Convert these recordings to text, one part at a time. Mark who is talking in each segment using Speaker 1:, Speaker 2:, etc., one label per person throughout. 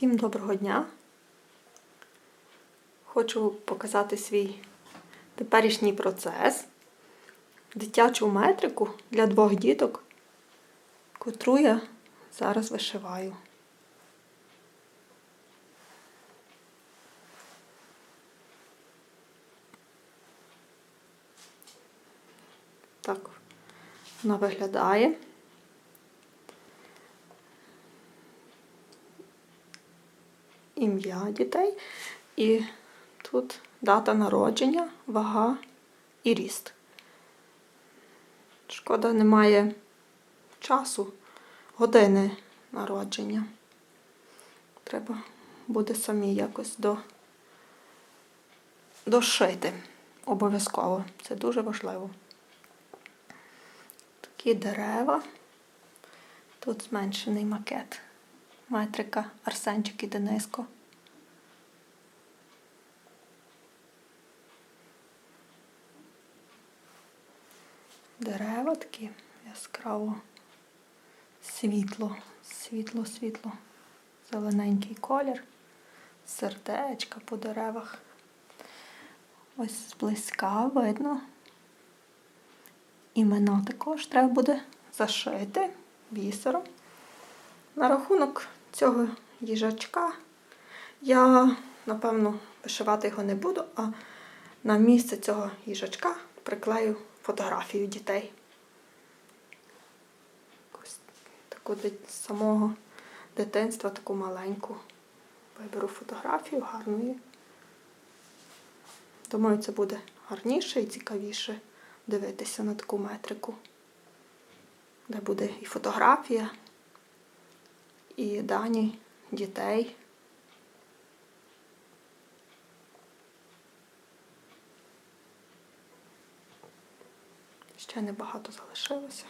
Speaker 1: Всім доброго дня. Хочу показати свій теперішній процес. Дитячу метрику для двох діток, котру я зараз вишиваю. Так, вона виглядає. Ім'я дітей. І тут дата народження, вага і ріст. Шкода, немає часу, години народження. Треба буде самі якось до... дошити. Обов'язково. Це дуже важливо. Такі дерева. Тут зменшений макет. Метрика Арсенчик і Дениско. Дерева такі яскраво світло, світло, світло, зелененький колір, сердечка по деревах. Ось зблизька видно. Імена також треба буде зашити бісером. На рахунок цього їжачка я, напевно, вишивати його не буду, а на місце цього їжачка приклею фотографію дітей. Ось таку з самого дитинства, таку маленьку. Виберу фотографію гарної. Думаю, це буде гарніше і цікавіше дивитися на таку метрику, де буде і фотографія, і дані дітей. Ще небагато залишилося.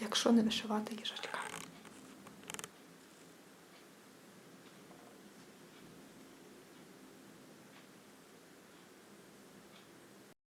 Speaker 1: Якщо не вишивати їжачка.